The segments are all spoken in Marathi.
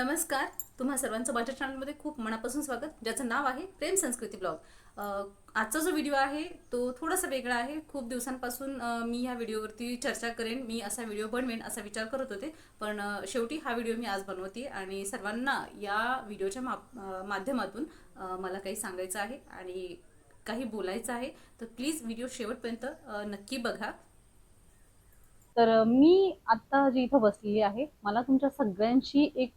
नमस्कार. तुम्हा सर्वांचं माझ्या चॅनलमध्ये खूप मनापासून स्वागत ज्याचं नाव आहे प्रेम संस्कृती ब्लॉग. आजचा जो व्हिडिओ आहे तो थोडासा वेगळा आहे. खूप दिवसांपासून मी ह्या व्हिडिओवरती चर्चा करेन मी असा व्हिडिओ बनवेन असा विचार करत होते. पण शेवटी हा व्हिडिओ मी आज बनवते आणि सर्वांना या व्हिडिओच्या मा- माध्यमातून मला काही सांगायचं आहे आणि काही बोलायचं आहे तर प्लीज व्हिडिओ शेवटपर्यंत नक्की बघा. तर मी आत्ता जी इथं बसलेली आहे मला तुमच्या सगळ्यांशी एक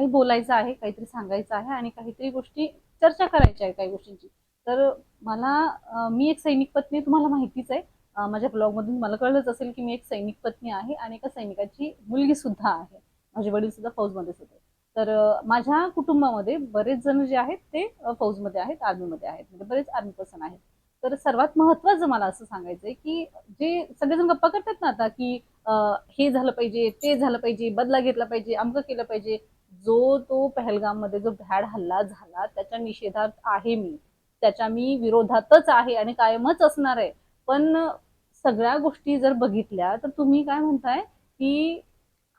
काही बोलायचं आहे काहीतरी सांगायचं आहे आणि काहीतरी गोष्टी चर्चा करायच्या आहे काही गोष्टींची. तर मला मी एक सैनिक पत्नी तुम्हाला माहितीच आहे. माझ्या ब्लॉगमधून मला कळलंच असेल की मी एक सैनिक पत्नी आहे आणि एका सैनिकाची मुलगी सुद्धा आहे. माझे वडील सुद्धा फौजमध्येच होते. तर माझ्या कुटुंबामध्ये बरेच जण जे आहेत ते फौजमध्ये आहेत आर्मीमध्ये आहेत. म्हणजे बरेच आर्मी पर्सन आहेत. तर सर्वात महत्वाचं मला असं सांगायचं आहे की जे सगळेजण गप्पा करतात ना आता की हे झालं पाहिजे ते झालं पाहिजे बदला घेतला पाहिजे अमकं केलं पाहिजे जो तो पहलगाममध्ये जो भ्याड हल्ला झाला त्याच्या निषेधात आहे मी. त्याच्या मी विरोधातच आहे आणि कायमच असणार आहे. पण सगळ्या गोष्टी जर बघितल्या तर तुम्ही काय म्हणताय की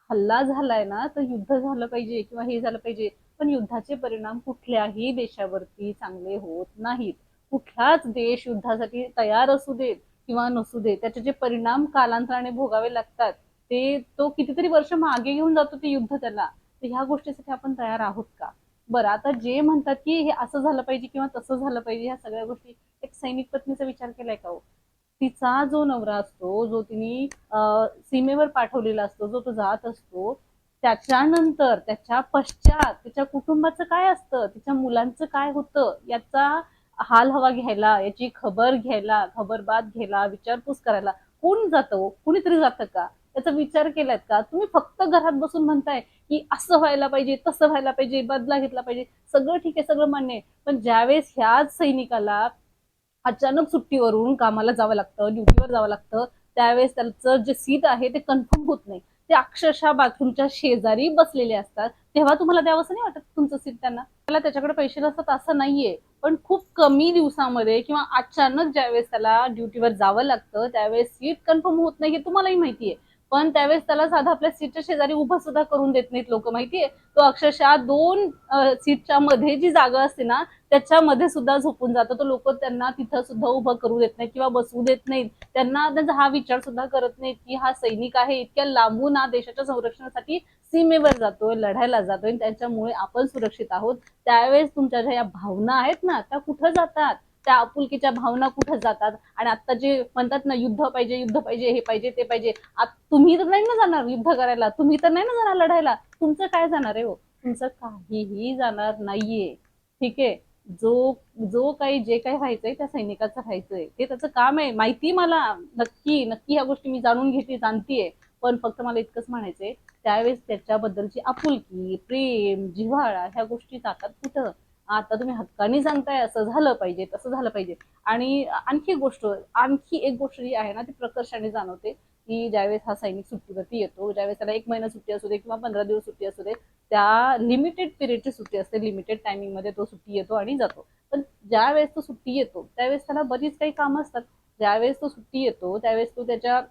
हल्ला झालाय ना तर युद्ध झालं पाहिजे किंवा हे झालं पाहिजे. पण युद्धाचे परिणाम कुठल्याही देशावरती चांगले होत नाहीत. कुठलाच देश युद्धासाठी तयार असू देत किंवा नसू देत त्याचे जे परिणाम कालांतराने भोगावे लागतात ते तो कितीतरी वर्ष मागे घेऊन जातो ते युद्ध त्याला. तर ह्या गोष्टीसाठी आपण तयार आहोत का? बरं आता जे म्हणतात की हे असं झालं पाहिजे किंवा तसं झालं पाहिजे ह्या सगळ्या गोष्टी एक सैनिक पत्नीचा विचार केलाय का हो? तिचा जो नवरा असतो जो तिने सीमेवर पाठवलेला असतो जो तो जात असतो त्याच्यानंतर त्याच्या पश्चात त्याच्या कुटुंबाचं काय असतं तिच्या मुलांचं काय होतं याचा हाल हवा घ्यायला याची खबर घ्यायला खबरबात घ्यायला विचारपूस करायला कोण जातं हो? कुणीतरी जातं का? याचा विचार केलात का? तुम्ही फक्त घरात बसून म्हणताय की असं व्हायला पाहिजे तसं व्हायला पाहिजे बदला घेतला पाहिजे सगळं ठीक आहे सगळं मान्य आहे. पण ज्यावेळेस ह्याच सैनिकाला अचानक सुट्टीवरून कामाला जावं लागतं ड्युटीवर जावं लागतं त्यावेळेस त्याचं जे सीट आहे ते कन्फर्म होत नाही. ते अक्षरशः बाथरूमच्या शेजारी बसलेले असतात. तेव्हा तुम्हाला द्यावंसं नाही वाटत तुमचं सीट त्यांना? त्याला त्याच्याकडे पैसे नसतात असं नाहीये. पण खूप कमी दिवसामध्ये किंवा अचानक ज्यावेळेस त्याला ड्युटीवर जावं लागतं त्यावेळेस सीट कन्फर्म होत नाही हे तुम्हालाही माहितीये. पण त्यावेळेस त्याला साधा आपल्या सीटच्या शेजारी उभं सुद्धा करून देत नाहीत लोक माहितीये? तो अक्षरशः दोन सीटच्या मध्ये जी जागा असते ना त्याच्यामध्ये सुद्धा झोपून जातो. तो लोक त्यांना तिथं सुद्धा उभं करू देत नाहीत किंवा बसवू देत नाहीत. त्यांना त्यांचा हा विचार सुद्धा करत नाहीत की हा सैनिक आहे इतक्या लांबून हा देशाच्या संरक्षणासाठी सीमेवर जातोय लढायला जातोय आणि त्याच्यामुळे आपण सुरक्षित आहोत. त्यावेळेस तुमच्या ज्या या भावना आहेत ना त्या कुठं जातात? त्या आपुलकीच्या भावना कुठं जातात? आणि आता जे म्हणतात ना युद्ध पाहिजे युद्ध पाहिजे हे पाहिजे ते पाहिजे. तुम्ही तर नाही ना जाणार युद्ध करायला. तुम्ही तर नाही ना जाणार लढायला. तुमचं काय जाणार आहे हो? तुमचं काहीही जाणार नाहीये. ठीक आहे? जो जो काही जे काही व्हायचंय त्या सैनिकाचं व्हायचंय. ते त्याचं काम आहे. माहिती मला. नक्की नक्की ह्या गोष्टी मी जाणून घेते जाणतीये. पण फक्त मला इतकंच म्हणायचंय. त्यावेळेस त्याच्याबद्दलची आपुलकी प्रेम जिव्हाळा ह्या गोष्टी जातात कुठं? आता तुम्ही हक्काने सांगताय असं झालं पाहिजे तसं झालं पाहिजे. आणि आणखी एक गोष्ट आणखी एक गोष्ट जी आहे ना ती प्रकर्षाने जाणवते की ज्यावेळेस हा सैनिक सुट्टीवरती येतो ज्यावेळेस त्याला एक महिना सुट्टी असू दे किंवा पंधरा दिवस सुट्टी असू दे त्या लिमिटेड पिरियडची सुट्टी असते. लिमिटेड टायमिंगमध्ये तो सुट्टी येतो आणि जातो. पण ज्यावेळेस तो सुट्टी येतो त्यावेळेस त्याला बरीच काही कामं असतात. ज्यावेळेस तो सुट्टी येतो त्यावेळेस तो त्याच्या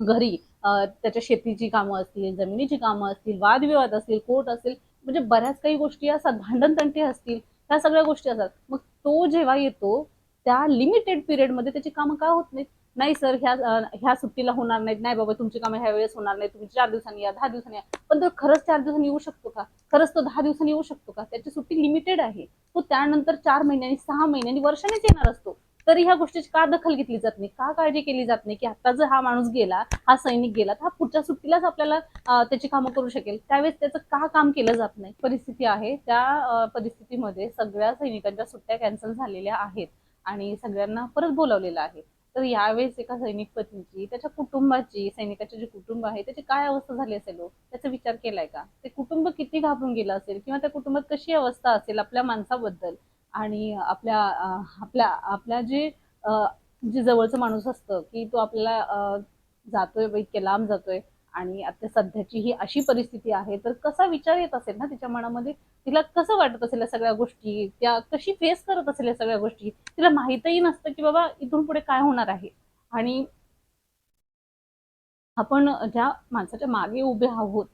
घरी त्याच्या शेतीची कामं असतील जमिनीची कामं असतील वादविवाद असतील कोर्ट असेल म्हणजे बऱ्याच काही गोष्टी असतात भांडणतंटे असतील ह्या सगळ्या गोष्टी असतात. मग तो जेव्हा येतो त्या लिमिटेड पिरियडमध्ये त्याची कामं का होत नाहीत? नाही सर ह्या ह्या सुट्टीला होणार नाहीत. नाही बाबा तुमची कामं ह्या वेळेस होणार नाही तुम्ही चार दिवसांनी या दहा दिवसांनी या. पण तो खरंच चार दिवसांनी येऊ शकतो का? खरंच तो दहा दिवसांनी येऊ शकतो का? त्याची सुट्टी लिमिटेड आहे. तो त्यानंतर चार महिन्यांनी सहा महिन्यांनी वर्षानेच येणार असतो. तरी ह्या गोष्टीची का दखल घेतली जात नाही? का काळजी केली जात नाही की आता जर हा माणूस गेला हा सैनिक गेला तर हा पुढच्या सुट्टीलाच आपल्याला त्याची कामं करू शकेल. त्यावेळेस त्याचं का काम केलं जात नाही? परिस्थिती आहे. त्या परिस्थितीमध्ये सगळ्या सैनिकांच्या सुट्ट्या कॅन्सल झालेल्या आहेत आणि सगळ्यांना परत बोलावलेलं आहे. तर यावेळेस एका सैनिक पत्नीची त्याच्या कुटुंबाची सैनिकाचे जे कुटुंब आहे त्याची काय अवस्था झाली असेल हो? त्याचा विचार केलाय का? ते कुटुंब किती घाबरून गेलं असेल? किंवा त्या कुटुंबात कशी अवस्था असेल आपल्या माणसाबद्दल? आणि आपल्या आपल्या आपल्या जे जे जवळचं माणूस असतं की तो आपल्याला जातोय इतके इतक्या लांब जातोय आणि आता सध्याची ही अशी परिस्थिती आहे तर कसा विचार येत असेल ना तिच्या मनामध्ये? तिला कसं वाटत असेल या सगळ्या गोष्टी? त्या कशी फेस करत असेल या सगळ्या गोष्टी? तिला माहितही नसतं की बाबा इथून पुढे काय होणार आहे. आणि आपण ज्या माणसाच्या मागे उभे आहोत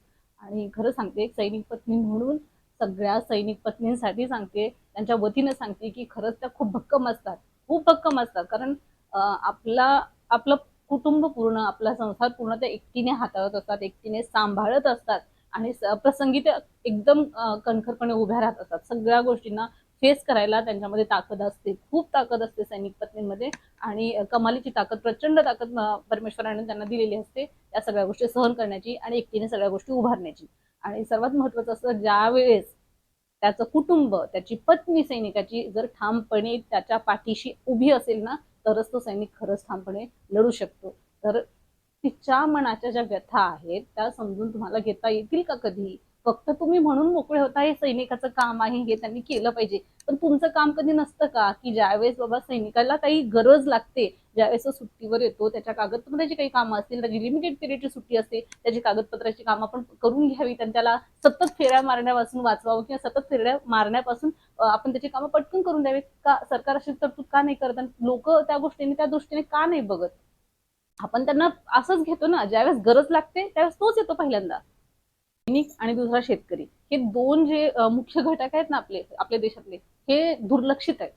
आणि खरं सांगते एक सैनिक पत्नी म्हणून सगळ्या सैनिक पत्नींसाठी सांगते त्यांच्या वतीनं सांगते की खरंच त्या खूप भक्कम असतात खूप भक्कम असतात. कारण आपला आपलं कुटुंब पूर्ण आपला संसार पूर्ण त्या एकटीने हाताळत असतात एकटीने सांभाळत असतात आणि प्रसंगी त्या एकदम कणखरपणे उभ्या राहत असतात. सगळ्या गोष्टींना फेस करायला त्यांच्यामध्ये ताकद असते खूप ताकद असते सैनिक पत्नींमध्ये आणि कमालीची ताकद प्रचंड ताकद परमेश्वराने त्यांना दिलेली असते त्या सगळ्या गोष्टी सहन करण्याची आणि एकटीने सगळ्या गोष्टी उभारण्याची. आणि सर्वात महत्वाचं असं ज्या वेळेस त्याचं कुटुंब त्याची पत्नी सैनिकाची जर ठामपणे त्याच्या पाठीशी उभी असेल ना तरच तो सैनिक खरंच ठामपणे लढू शकतो. तर तिच्या मनाच्या ज्या व्यथा आहेत त्या समजून तुम्हाला घेता येतील का कधी फक्त तुम्ही म्हणून मोकळे होता हे सैनिकाचं काम आहे हे त्यांनी केलं पाहिजे. पण तुमचं काम कधी नसतं का? की ज्यावेळेस बाबा सैनिकाला काही गरज लागते ज्यावेळेस तो सुट्टीवर येतो त्याच्या कागदपत्राची काही कामं असतील त्याची लिमिटेड पिरियडची सुट्टी असते त्याची कागदपत्राची कामं आपण करून घ्यावी आणि त्याला सतत फेऱ्या मारण्यापासून वाचवावं किंवा सतत फेऱ्या मारण्यापासून आपण त्याची कामं पटकन करून द्यावी. का सरकार अशी तरतूद का नाही करत आणि लोक त्या गोष्टीने त्या दृष्टीने का नाही बघत? आपण त्यांना असंच घेतो ना ज्यावेळेस गरज लागते त्यावेळेस तोच येतो पहिल्यांदा. सैनिक आणि दुसरा शेतकरी. हे दोन जे मुख्य घटक आहेत ना आपले आपल्या देशातले हे दुर्लक्षित आहेत.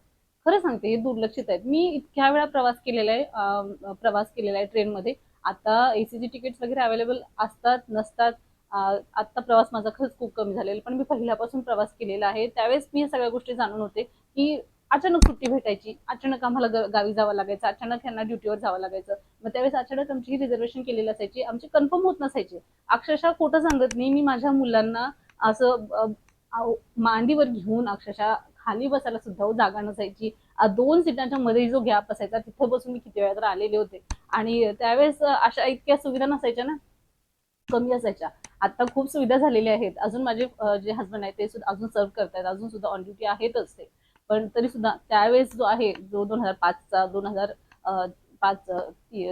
खरं सांगते हे दुर्लक्षित आहेत. मी इतक्या वेळा प्रवास केलेला आहे प्रवास केलेला आहे ट्रेनमध्ये. आता एसीची तिकीट्स वगैरे अवेलेबल असतात नसतात. आत्ता प्रवास माझा खरंच खूप कमी झालेला पण मी पहिल्यापासून प्रवास केलेला आहे. त्यावेळेस मी या सगळ्या गोष्टी जाणून होते की अचानक सुट्टी भेटायची अचानक आम्हाला गावी जावं लागायचं अचानक यांना ड्युटीवर जावं लागायचं. मग त्यावेळेस अचानक आमची ही रिझर्वेशन केलेली असायची. आमची कन्फर्म होत नसायची. अक्षरशः खोटं सांगत नाही मी माझ्या मुलांना असं मांडीवर घेऊन अक्षरशः खाली बसायला सुद्धा जागा नसायची. दोन सीटांच्या मध्ये जो गॅप असायचा तिथं बसून मी किती वेळा तर आलेले होते. आणि त्यावेळेस अशा इतक्या सुविधा नसायच्या ना. कमी असायच्या. आता खूप सुविधा झालेल्या आहेत. अजून माझे जे हस्बंड आहेत ते सुद्धा अजून सर्व करतायत. अजून सुद्धा ऑन ड्युटी आहेतच ते. पण तरी सुद्धा त्यावेळेस जो आहे जो दोन हजार पाचचा दोन हजार पाच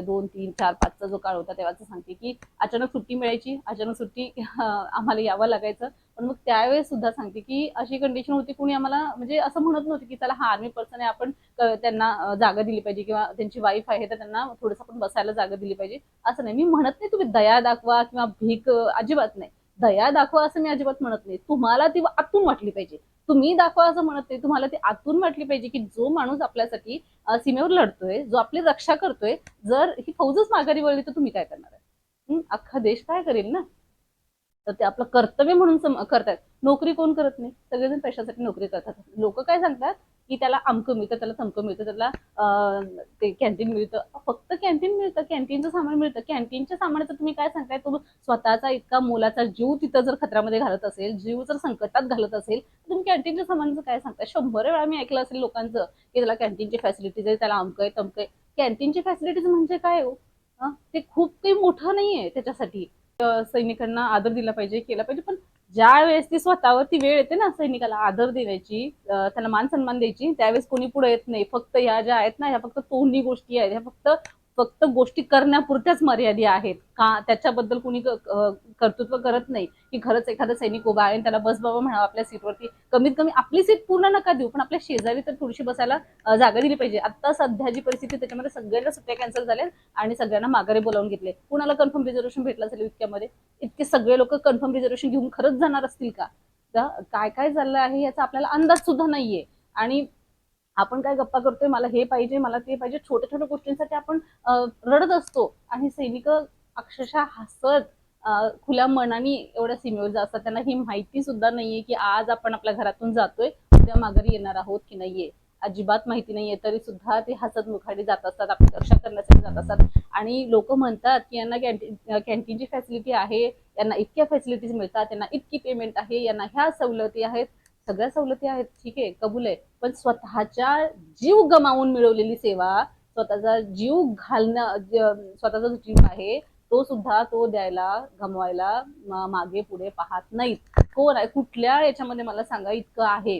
दोन तीन चार पाचचा जो काळ होता तेव्हाच सांगते की अचानक सुट्टी मिळायची अचानक सुट्टी आम्हाला यावं लागायचं. पण मग त्यावेळेस सुद्धा सांगते की अशी कंडिशन होती कोणी आम्हाला म्हणजे असं म्हणत नव्हतं की चला हा आर्मी पर्सन आहे आपण त्यांना जागा दिली पाहिजे किंवा त्यांची वाईफ आहे तर त्यांना थोडंसं आपण बसायला जागा दिली पाहिजे. असं नाही. मी म्हणत नाही तुम्ही दया दाखवा किंवा भीक अजिबात नाही. दया दाखवा असं मी अजिबात म्हणत नाही. तुम्हाला ती आतून वाटली पाहिजे. तुम्ही दाखवा असं म्हणत नाही. तुम्हाला ती आतून वाटली पाहिजे की जो माणूस आपल्यासाठी सीमेवर लढतोय जो आपली रक्षा करतोय जर ही फौजच माघारी वळली तर तुम्ही काय करणार आहे? अख्खा देश काय करेल ना? तर ते आपलं कर्तव्य म्हणून करतायत. नोकरी कोण करत नाही? सगळेजण पैशासाठी नोकरी करतात. लोक काय सांगतात? की त्याला अमकं मिळतं त्याला तमकं मिळतं त्याला ते कॅन्टीन मिळतं. फक्त कॅन्टीन मिळतं. कॅन्टीनचं सामान मिळतं. कॅन्टीनच्या सामानाचं तुम्ही काय सांगताय? तो स्वतःचा इतका मोलाचा जीव तिथं जर खतरामध्ये घालत असेल जीव जर संकटात घालत असेल तर तुम्ही कॅन्टीनच्या सामानाचं काय सांगताय? शंभर वेळा मी ऐकलं असेल लोकांचं की त्याला कॅन्टीनची फॅसिलिटीज आहे त्याला अमकं आहे तमकं आहे. कॅन्टीनची फॅसिलिटीज म्हणजे काय हो? ते खूप काही मोठं नाहीये त्याच्यासाठी. सैनिकांना आदर दिला पाहिजे केला पाहिजे पण ज्या वेळेस ती स्वतःवर ती वेळ येते ना सैनिकाला आदर देण्याची त्याला मान सन्मान द्यायची त्यावेळेस कोणी पुढे येत नाही. फक्त ह्या ज्या आहेत ना ह्या फक्त तोंडी गोष्टी आहेत. ह्या फक्त फक्त गोष्टी करण्यापुरत्याच मर्यादी आहेत. का त्याच्याबद्दल कुणी कर्तृत्व करत नाही? की खरंच एखादा सैनिक उभा आहे आणि त्याला बस बाबा म्हणावं आपल्या सीटवरती. कमीत कमी आपली सीट पूर्ण नका देऊ पण आपल्या शेजारी तर थोडीशी बसायला जागा दिली पाहिजे. आता सध्या जी परिस्थिती त्याच्यामध्ये सगळ्यांना सुट्ट्या कॅन्सल झाल्या आणि सगळ्यांना माघारी बोलावून घेतले कुणाला कन्फर्म रिझर्वेशन भेटलं असेल इतक्यामध्ये? इतके सगळे लोक कन्फर्म रिझर्वेशन घेऊन खरंच जाणार असतील का? काय काय चाललं आहे याचा आपल्याला अंदाज सुद्धा नाहीये. आणि आपण काय गप्पा करतोय मला हे पाहिजे मला ते पाहिजे छोट्या छोट्या गोष्टींसाठी आपण रडत असतो. आणि सैनिक अक्षरशः हसत खुल्या मनाने एवढ्या सीमेवर जात असतात त्यांना ही माहिती सुद्धा नाहीये की आज आपण आपल्या घरातून जातोय उद्या माघारी येणार आहोत की नाहीये. अजिबात माहिती नाहीये तरी सुद्धा ते हसत मुखाडे जात असतात आपली रक्षा करण्यासाठी जात असतात. आणि लोक म्हणतात की यांना कॅन्टीन कॅन्टीनची फॅसिलिटी आहे यांना इतक्या फॅसिलिटीज मिळतात त्यांना इतकी पेमेंट आहे यांना ह्या सवलती आहेत. सगळ्या सवलती आहेत ठीक आहे कबूल आहे. पण स्वतःच्या जीव गमावून मिळवलेली सेवा स्वतःचा जीव घालणं स्वतःचा जो जीव आहे तो सुद्धा तो द्यायला गमवायला मागे पुढे पाहत नाहीत. कोण आहे? कुठल्या याच्यामध्ये मला सांगा इतकं आहे.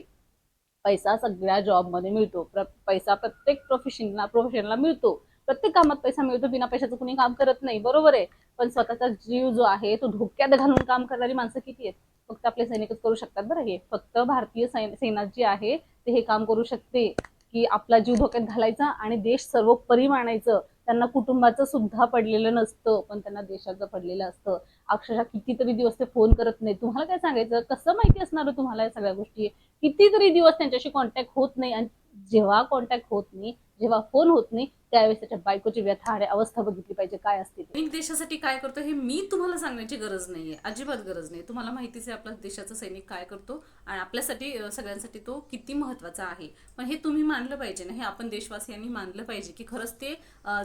पैसा सगळ्या जॉबमध्ये मिळतो. प्र- पैसा प्रत्येक प्रोफेशनला प्रोफेशनला मिळतो. प्रत्येक कामात पैसा मिळतो बिना पैशाचं कुणी काम करत नाही. बरोबर आहे. पण स्वतःचा जीव जो आहे तो धोक्यात घालून काम करणारी माणसं किती आहेत? फक्त आपले सैनिकच करू शकतात बरं हे. फक्त भारतीय सेना जी आहे ते हे काम करू शकते की आपला जीव धोक्यात घालायचा आणि देश सर्वोपरी मानायचं. त्यांना कुटुंबाचं सुद्धा पडलेलं नसतं पण त्यांना देशाचं पडलेलं असतं. अक्षरशः कितीतरी दिवस ते फोन करत नाही तुम्हाला काय सांगायचं? कसं माहिती असणार हो तुम्हाला या सगळ्या गोष्टी? कितीतरी दिवस त्यांच्याशी कॉन्टॅक्ट होत नाही आणि जेव्हा कॉन्टॅक्ट होत नाही जेव्हा फोन होत नाही त्यावेळेस त्याच्या बायकोची व्यथा आणि अवस्था बघितली पाहिजे काय असते सैनिक देशासाठी काय करतो हे मी तुम्हाला सांगण्याची गरज नाहीये अजिबात गरज नाही. तुम्हाला माहितीच आहे आपला देशाचा सैनिक काय करतो आणि आपल्यासाठी सगळ्यांसाठी तो किती महत्त्वाचा आहे. पण हे तुम्ही मानलं पाहिजे ना हे आपण देशवासियांनी मानलं पाहिजे की खरंच ते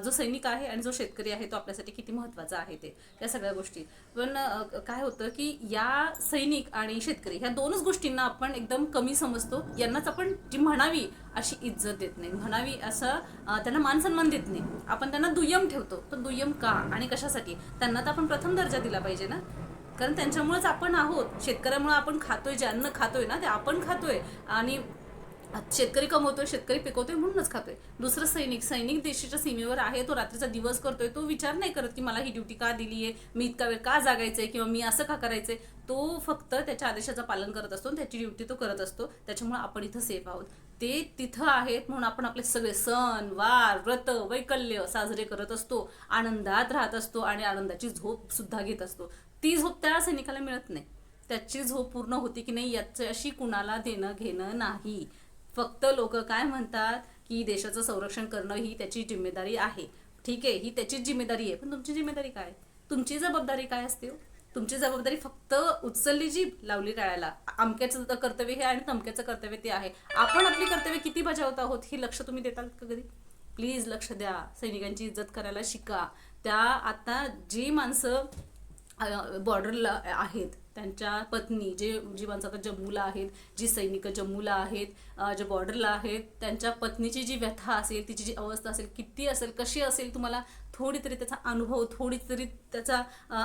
जो सैनिक आहे आणि जो शेतकरी आहे तो आपल्यासाठी किती महत्त्वाचा आहे ते या सगळ्या गोष्टी. पण काय होतं की या सैनिक आणि शेतकरी ह्या दोनच गोष्टींना आपण एकदम कमी समजतो यांनाच आपण जी म्हणावी अशी इज्जत देत नाही. म्हणावी असं त्यांना मानसन्मान संबंधित नाही. आपण त्यांना दुय्यम ठेवतो. तर दुय्यम का आणि कशासाठी? त्यांना तर आपण प्रथम दर्जा दिला पाहिजे ना. कारण त्यांच्यामुळेच आपण आहोत. शेतकऱ्यामुळे आपण खातोय जे अन्न खातोय ना ते आपण खातोय. आणि शेतकरी कमवतोय शेतकरी पिकवतोय म्हणूनच खातोय. दुसरं सैनिक सैनिक देशाच्या सीमेवर आहे तो रात्रीचा दिवस करतोय तो विचार नाही करत की मला ही ड्युटी का दिली आहे मी इतका वेळ का जागायचंय किंवा मी असं का करायचंय. तो फक्त त्याच्या आदेशाचं पालन करत असतो आणि त्याची ड्युटी तो करत असतो. त्याच्यामुळे आपण इथं सेफ आहोत. ते तिथं आहेत म्हणून आपण आपले सगळे सण वार व्रत वैकल्य साजरे करत असतो आनंदात राहत असतो आणि आनंदाची झोप सुद्धा घेत असतो. ती झोप त्या सैनिकाला मिळत नाही. त्याची झोप पूर्ण होती की नाही याच्याशी कुणाला देणं घेणं नाही. फक्त लोक काय म्हणतात की देशाचं संरक्षण करणं ही त्याची जिम्मेदारी आहे. ठीक आहे ही त्याचीच जिम्मेदारी आहे. पण तुमची जिम्मेदारी काय? तुमची जबाबदारी काय असते हो? तुमची जबाबदारी फक्त उचलली जी लावली टाळायला अमक्याचं कर्तव्य हे आणि तमक्याचं कर्तव्य ते आहे. आपण आपली कर्तव्य किती बजावत आहोत हे लक्ष तुम्ही देताल का कधी? प्लीज लक्ष द्या. सैनिकांची इज्जत करायला शिका. त्या आता जी माणसं बॉर्डरला आहेत त्यांच्या पत्नी जे जी माणसं आता जम्मूला आहेत जी सैनिक जम्मूला आहेत जे बॉर्डरला आहेत त्यांच्या पत्नीची जी व्यथा असेल तिची जी अवस्था असेल किती असेल कशी असेल तुम्हाला थोडी तरी त्याचा अनुभव थोडी तरी त्याचा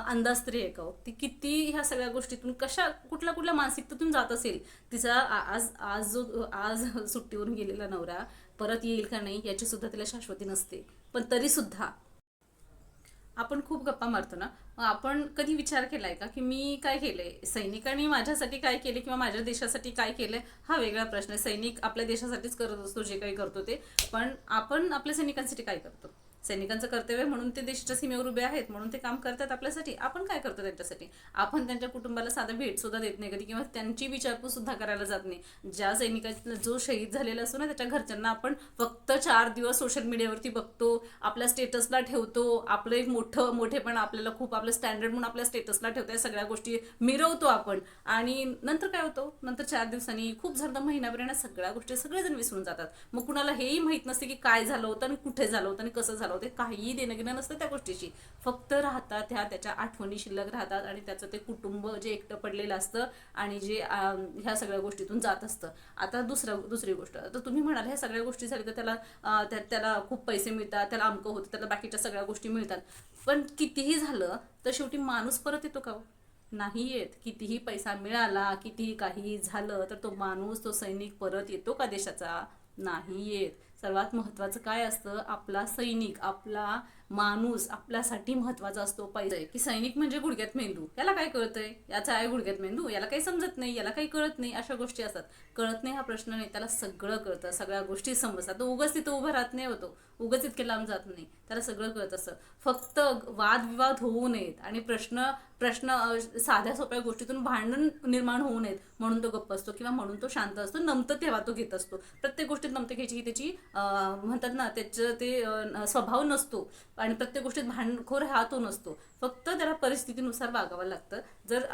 अंदाज तरी ऐकाव. ती किती ह्या सगळ्या गोष्टीतून कशा कुठल्या कुठल्या मानसिकतेतून जात असेल तिचा आज आज जो आज सुट्टीवरून गेलेला नवरा परत येईल का नाही याची सुद्धा तिला शाश्वती नसते. पण तरीसुद्धा आपण खूप गप्पा मारतो ना मग आपण कधी विचार केलाय का की मी काय केलंय? सैनिकांनी माझ्यासाठी काय केले किंवा माझ्या देशासाठी काय केलंय? हा वेगळा प्रश्न आहे. सैनिक आपल्या देशासाठीच करत असतो जे काही करतो ते. पण आपण आपल्या सैनिकांसाठी काय करतो? सैनिकांचं कर्तव्य म्हणून ते देशाच्या सीमेवर उभे आहेत म्हणून ते काम करतात आपल्यासाठी. आपण काय करतो त्यांच्यासाठी? आपण त्यांच्या कुटुंबाला साधं भेट सुद्धा देत नाही कधी किंवा त्यांची विचारपूस सुद्धा करायला जात नाही. ज्या सैनिकाचा जो शहीद झालेला असतो ना त्याच्या घरच्यांना आपण फक्त चार दिवस सोशल मीडियावरती बघतो आपल्या स्टेटसला ठेवतो आपलं एक मोठं मोठेपण आपल्याला खूप आपलं स्टँडर्ड म्हणून आपल्या स्टेटसला ठेवतो या सगळ्या गोष्टी मिरवतो आपण. आणि नंतर काय होतं? नंतर चार दिवसांनी खूप झालं महिनाभर सगळ्या गोष्टी सगळेजण विसरून जातात. मग कुणाला हेही माहीत नसते की काय झालं होतं आणि कुठे झालं होतं आणि कसं झालं होतं काहीही देणं घेणं नसतं त्या गोष्टीची फक्त राहतात ह्या त्याच्या आठवणी शिल्लक राहतात आणि त्याचं ते कुटुंब जे एकटं पडलेलं असतं आणि जे ह्या सगळ्या गोष्टीतून जात असतं. आता दुसरं दुसरी गोष्ट. तर तुम्ही म्हणाल ह्या सगळ्या गोष्टी झाल्या तर त्याला त्या- त्याला खूप पैसे मिळतात त्याला अमकं होतं त्याला बाकीच्या सगळ्या गोष्टी मिळतात. पण कितीही झालं तर शेवटी माणूस परत येतो का हो? नाही येत. कितीही पैसा मिळाला कितीही काही झालं तर तो माणूस तो सैनिक परत येतो का देशाचा? नाही येत. सर्वात महत्त्वाचं काय असतं? आपला सैनिक आपला माणूस आपल्यासाठी महत्त्वाचा असतो. पाहिजे की सैनिक म्हणजे गुडघ्यात मेंदू. याला काय कळतंय? याचा आहे गुडघ्यात मेंदू. याला काही समजत नाही याला काही कळत नाही अशा गोष्टी असतात. कळत नाही हा प्रश्न नाही त्याला सगळं कळतं. सगळ्या गोष्टी समजतात. तो उगाच तिथं उभं राहत नाही होतो. उगाच इतके लांब जात नाही. त्याला सगळं कळत असतं. फक्त वादविवाद होऊ नयेत आणि प्रश्न प्रश्न साध्या सोप्या गोष्टीतून भांडण निर्माण होऊ नयेत. म्हणून तो गप्प असतो किंवा म्हणून तो शांत असतो. नमतं तेव्हा तो घेत असतो. प्रत्येक गोष्टीत नमतं घ्यायची ही त्याची म्हणतात ना त्याचं ते स्वभाव नसतो. आणि प्रत्येक गोष्टीत भांडखोर हा तो नसतो. फक्त त्याला परिस्थितीनुसार वागावं लागतं. जर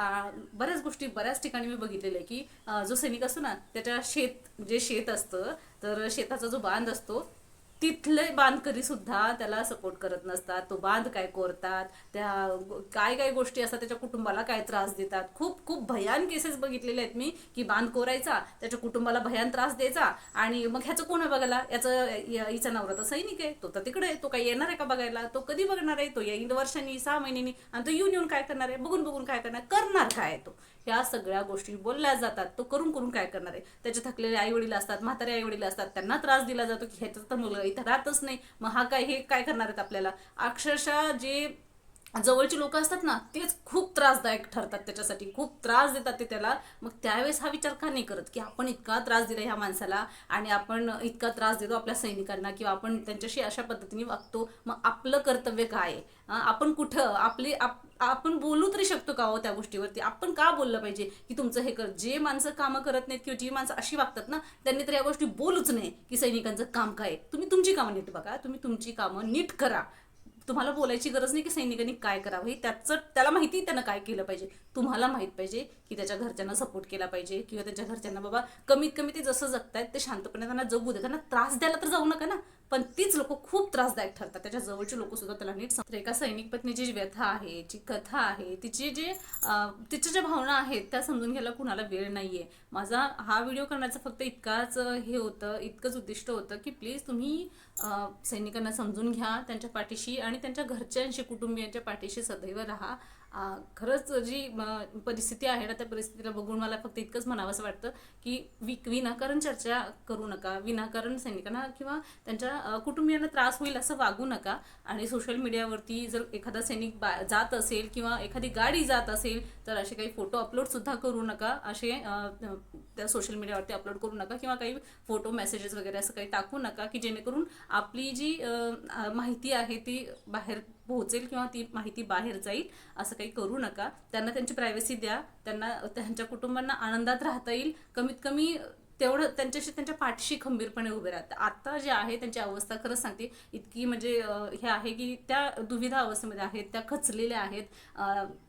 बऱ्याच गोष्टी बऱ्याच ठिकाणी मी बघितलेलं आहे की जो सैनिक असतो ना त्याच्या शेत जे शेत असतं तर शेताचा जो बांध असतो तिथले बांधकरी सुद्धा त्याला सपोर्ट करत नसतात. तो बांध काय कोरतात त्या काय काय गोष्टी असतात त्याच्या कुटुंबाला काय त्रास देतात. खूप खूप भयान केसेस बघितलेले आहेत मी की बांध कोरायचा त्याच्या कुटुंबाला भयान त्रास द्यायचा आणि मग ह्याचं कोण आहे बघायला? याचं हिचा नवरा तर सैनिक आहे. तो तर तिकडे आहे. तो काही येणार आहे का बघायला? तो कधी बघणार आहे? तो येईल वर्षांनी सहा महिन्यांनी आणि तो येऊन येऊन काय करणार आहे? बघून बघून काय करणार? करणार काय तो? ह्या सगळ्या गोष्टी बोलल्या जातात. तो करून करून काय करणार आहे? त्याचे थकलेले आई वडील असतात म्हातारे आई वडील असतात त्यांना त्रास दिला जातो की ह्याचा तर मुलगा इथं राहतच नाही. मग हा काय हे काय करणार आहेत आपल्याला? अक्षरशः जे जवळची लोक असतात ना तेच खूप त्रासदायक ठरतात त्याच्यासाठी खूप त्रास देतात ते त्याला. मग त्यावेळेस हा विचार का नाही करत? की आपण इतका त्रास दिला ह्या माणसाला आणि आपण इतका त्रास देतो आपल्या सैनिकांना किंवा आपण त्यांच्याशी अशा पद्धतीने वागतो मग आपलं कर्तव्य काय? आहे आपण कुठं? आपली आप- आपण बोलू तरी शकतो का हो त्या गोष्टीवरती? आपण का बोललं पाहिजे की तुमचं हे कर? जे माणसं कामं करत नाहीत किंवा जी माणसं अशी वागतात ना त्यांनी तर या गोष्टी बोलूच नाही की सैनिकांचं काम काय आहे. तुम्ही तुमची कामं नीट बघा तुम्ही तुमची कामं नीट करा. तुम्हाला बोलायची गरज नाही की सैनिकांनी काय करावं हे त्याचं त्याला माहिती त्यानं काय केलं पाहिजे. तुम्हाला माहीत पाहिजे की त्याच्या घरच्यांना सपोर्ट केला पाहिजे किंवा त्याच्या घरच्यांना बाबा कमीत कमी ते जसं जगतायत ते शांतपणे त्यांना जगू दे त्यांना त्रास द्यायला तर जाऊ नका ना. पण तीच लोक खूप त्रासदायक ठरतात. त्याच्या जवळची लोक सुद्धा त्याला नीट सांगतात एका सैनिक पत्नीची जी व्यथा आहे जी कथा आहे तिची जे तिच्या ज्या भावना आहेत त्या समजून घ्यायला कुणाला वेळ नाहीये. माझा हा व्हिडिओ करण्याचा फक्त इतकाच हे होतं इतकंच उद्दिष्ट होतं की प्लीज तुम्ही सैनिकांना समजून घ्या त्यांच्या पाठीशी आणि आणि त्यांच्या घरच्यांशी कुटुंबियांच्या पाठीशी सदैव राहा. खरंच जी परिस्थिती आहे ना त्या परिस्थितीला बघून मला फक्त इतकंच म्हणावंसं वाटतं की वि विनाकारण चर्चा करू नका विनाकारण सैनिकांना किंवा त्यांच्या कुटुंबियांना त्रास होईल असं वागू नका. आणि सोशल मीडियावरती जर एखादा सैनिक बा जात असेल किंवा एखादी गाडी जात असेल तर असे काही फोटो अपलोडसुद्धा करू नका. असे त्या सोशल मीडियावरती अपलोड करू नका किंवा काही फोटो मेसेजेस वगैरे असं काही टाकू नका की जेणेकरून आपली जी माहिती आहे ती बाहेर पोहोचेल किंवा ती माहिती बाहेर जाईल असं काही करू नका. त्यांना त्यांची प्रायव्हसी द्या. त्यांना त्यांच्या कुटुंबांना आनंदात राहता येईल. कमीत कमी तेवढं त्यांच्याशी त्यांच्या पाठीशी खंबीरपणे उभे राहतात. आता जे आहे त्यांची अवस्था खरंच सांगते इतकी म्हणजे हे आहे की त्या दुविधा अवस्थेमध्ये आहेत त्या खचलेल्या आहेत.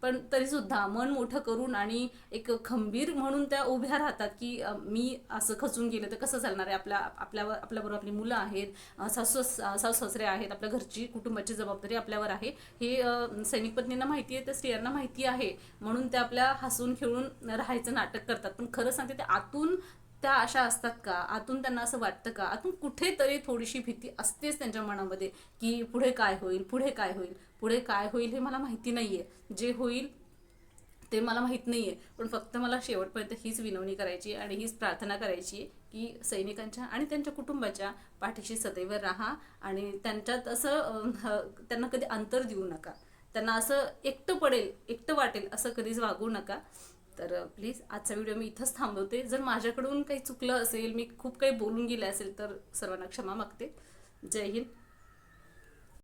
पण तरीसुद्धा मन मोठं करून आणि एक खंबीर म्हणून त्या उभ्या राहतात की मी असं खचून गेलं तर कसं चालणार आहे? आपल्या आपल्यावर आपल्याबरोबर आपली मुलं आहेत सासू सासू सासरे आहेत आपल्या घरची कुटुंबाची जबाबदारी आपल्यावर आहे. हे सैनिक पत्नींना माहिती आहे त्या स्त्रियांना माहिती आहे. म्हणून त्या आपल्या हसून खेळून राहायचं नाटक करतात. पण खरं सांगते ते आतून त्या अशा असतात का? आतून त्यांना असं वाटतं का? आतून कुठेतरी थोडीशी भीती असतेच त्यांच्या मनामध्ये की पुढे काय होईल पुढे काय होईल पुढे काय होईल हे मला माहिती नाही आहे जे होईल ते मला माहीत आहे पण फक्त मला शेवटपर्यंत हीच विनवणी करायची आणि हीच प्रार्थना करायची की सैनिकांच्या आणि त्यांच्या कुटुंबाच्या पाठीशी सदैव राहा आणि त्यांच्यात असं त्यांना कधी अंतर देऊ नका. त्यांना असं एकटं पडेल एकटं वाटेल असं कधीच वागू नका. तर प्लीज आजचा व्हिडिओ मी इथंच थांबवते. जर माझ्याकडून काही चुकलं असेल मी खूप काही बोलून गेले असेल तर सर्वांना क्षमा मागते. जय हिंद.